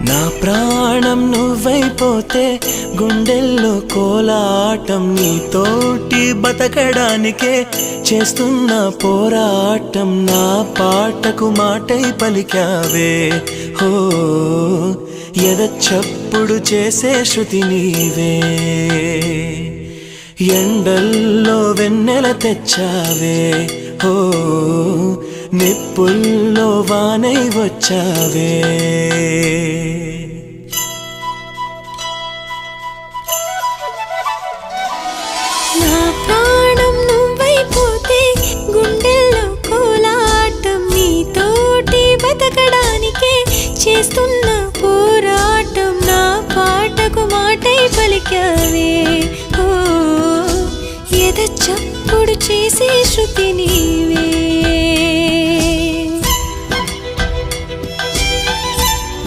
నా ప్రాణం నువ్వైపోతే గుండెల్లో కోలాటం నీతోటి బతకడానికే చేస్తున్న పోరాటం నా పాటకు మాటై పలికావే. హో ఎద చేసే శృతి నీవే. ఎండల్లో వెన్నెల తెచ్చావే. హో నిప్పుల్లో వానై వచ్చావే. చేసే శృతిని